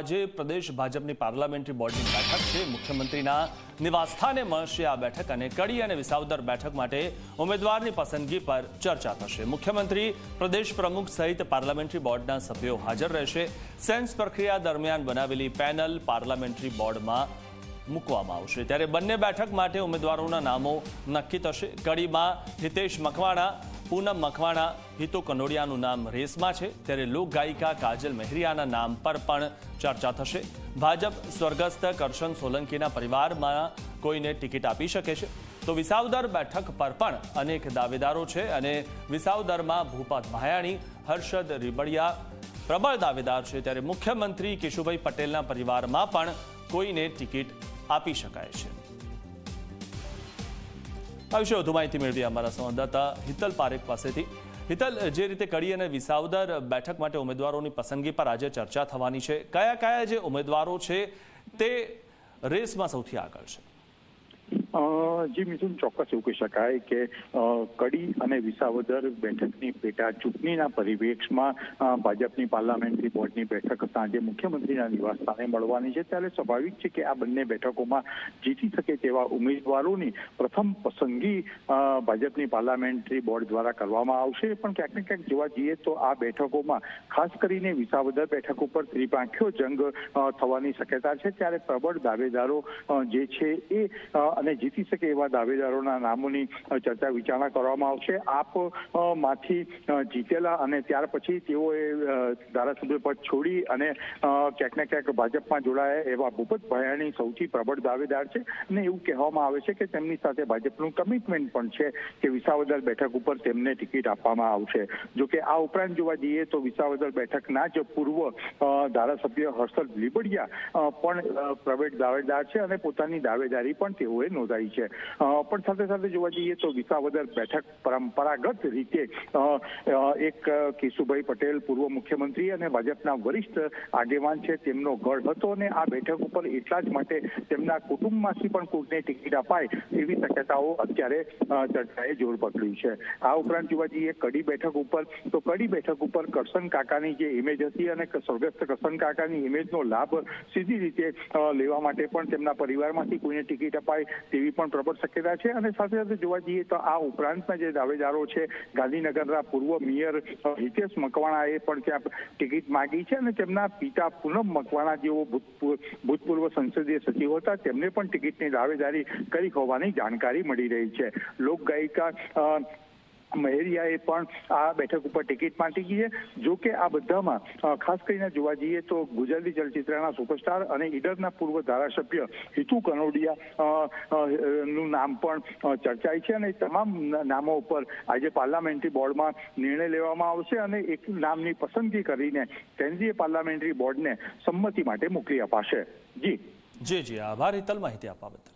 આજે પ્રદેશ ભાજપની પાર્લામેન્ટરી બોર્ડની બેઠક છે. મુખ્યમંત્રીના નિવાસસ્થાને મળશે આ બેઠક અને કડી અને વિસાવદર બેઠક માટે ઉમેદવારની પસંદગી પર ચર્ચા થશે. મુખ્યમંત્રી પ્રદેશ પ્રમુખ સહિત પાર્લામેન્ટરી બોર્ડના સભ્યો હાજર રહેશે. સેન્સ પ્રક્રિયા દરમિયાન બનાવેલી પેનલ પાર્લામેન્ટરી બોર્ડમાં મૂકવામાં આવશે. ત્યારે બંને બેઠક માટે ઉમેદવારોના નામો નક્કી થશે. કડીમાં હિતેશ મકવાણા, પૂનમ મકવાણા, હિતુ કનોડિયાનું નામ રેસમાં છે. ત્યારે લોકગાયિકા કાજલ મહેરિયાના નામ પર પણ ચર્ચા થશે. ભાજપ સ્વર્ગસ્થ કરશન સોલંકીના પરિવારમાં કોઈને ટિકિટ આપી શકે છે. તો વિસાવદર બેઠક પર પણ અનેક દાવેદારો છે અને વિસાવદરમાં ભૂપત ભાયાણી, હર્ષદ રીબડિયા પ્રબળ દાવેદાર છે. ત્યારે મુખ્યમંત્રી કેશુભાઈ પટેલના પરિવારમાં પણ કોઈને ટિકિટ આપી શકાય છે. આ વિશે વધુ માહિતી મેળવી અમારા સંવાદદાતા હિતલ પારેખ પાસેથી. હિતલ, જે રીતે કડી અને વિસાવદર બેઠક માટે ઉમેદવારોની પસંદગી પર આજે ચર્ચા થવાની છે કયા કયા જે ઉમેદવારો છે તે રેસમાં સૌથી આગળ છે? જી મિથુન ચોક્કસ એવું કહી શકાય કે કડી અને વિસાવદર બેઠકની પેટા ચૂંટણીના પરિપ્રેક્ષમાં ભાજપની પાર્લામેન્ટરી બોર્ડની બેઠક સાંજે મુખ્યમંત્રીના નિવાસસ્થાને મળવાની છે. ત્યારે સ્વાભાવિક છે કે આ બંને બેઠકોમાં જીતી શકે તેવા ઉમેદવારોની પ્રથમ પસંદગી ભાજપની પાર્લામેન્ટરી બોર્ડ દ્વારા કરવામાં આવશે. પણ ક્યાંક ને ક્યાંક જોવા જઈએ તો આ બેઠકોમાં, ખાસ કરીને વિસાવદર બેઠક ઉપર ત્રિપાંખ્યો જંગ થવાની શક્યતા છે. ત્યારે પ્રબળ દાવેદારો જે છે એ અને જીતી શકે એવા દાવેદારોના નામોની ચર્ચા વિચારણા કરવામાં આવશે. આપમાંથી જીતેલા અને ત્યાર પછી તેઓએ ધારાસભ્ય પદ છોડી અને ક્યાંક ને ક્યાંક ભાજપમાં જોડાયા એવા ભૂપત ભયાણી સૌથી પ્રબળ દાવેદાર છે. અને એવું કહેવામાં આવે છે કે તેમની સાથે ભાજપનું કમિટમેન્ટ પણ છે કે વિસાવદર બેઠક ઉપર તેમને ટિકિટ આપવામાં આવશે. જો કે આ ઉપરાંત જોવા જઈએ તો વિસાવદર બેઠકના જ પૂર્વ ધારાસભ્ય હર્ષદ લીબડિયા પણ પ્રવેટ દાવેદાર છે અને પોતાની દાવેદારી પણ તેઓએ નોંધાઈ છે. પણ સાથે સાથે જોવા જઈએ તો વિસાવદર બેઠક પરંપરાગત રીતે એક કેશુભાઈ પટેલ પૂર્વ મુખ્યમંત્રી અને ભાજપના વરિષ્ઠ આગેવાન છે. તેમનો ગઢ હતો અને આ બેઠક ઉપર એટલા જ માટે તેમના કુટુંબમાંથી પણ કોઈને ટિકિટ અપાય એવી શક્યતાઓ અત્યારે ચર્ચાએ જોર પકડ્યું છે. આ ઉપરાંત જોવા જઈએ કડી બેઠક ઉપર, તો કડી બેઠક ઉપર કરશન કાકાની જે ઇમેજ હતી અને સ્વર્ગસ્થ કરશન કાકાની ઇમેજનો લાભ સીધી રીતે લેવા માટે પણ તેમના પરિવારમાંથી કોઈને ટિકિટ અપાય તેવી પણ પ્રબળ શક્યતા છે. અને સાથે સાથે જોવા જઈએ તો આ ઉપરાંતના જે દાવેદારો છે, ગાંધીનગરના પૂર્વ મેયર હિતેશ મકવાણાએ પણ ત્યાં ટિકિટ માંગી છે અને તેમના પિતા પૂનમ મકવાણા જેઓ ભૂતપૂર્વ સંસદીય સચિવ હતા, તેમને પણ ટિકિટની દાવેદારી કરી હોવાની જાણકારી મળી રહી છે. લોકગાયિકા મહેરિયાએ પણ આ બેઠક ઉપર ટિકિટ માંગી છે. જો કે આ બધામાં ખાસ કરીને જોવા જઈએ તો ગુજરાતી ચલચિત્રના સુપરસ્ટાર અને ઈડરના પૂર્વ ધારાસભ્ય હિતુ કનોડિયા નું નામ પણ ચર્ચાય છે અને તમામ નામો ઉપર આજે પાર્લામેન્ટરી બોર્ડમાં નિર્ણય લેવામાં આવશે અને એક નામની પસંદગી કરીને કેન્દ્રીય પાર્લામેન્ટરી બોર્ડને સંમતિ માટે મોકલી અપાશે. જી. જી જી. આભાર. હિતલ માહિતી આપવા બદલ.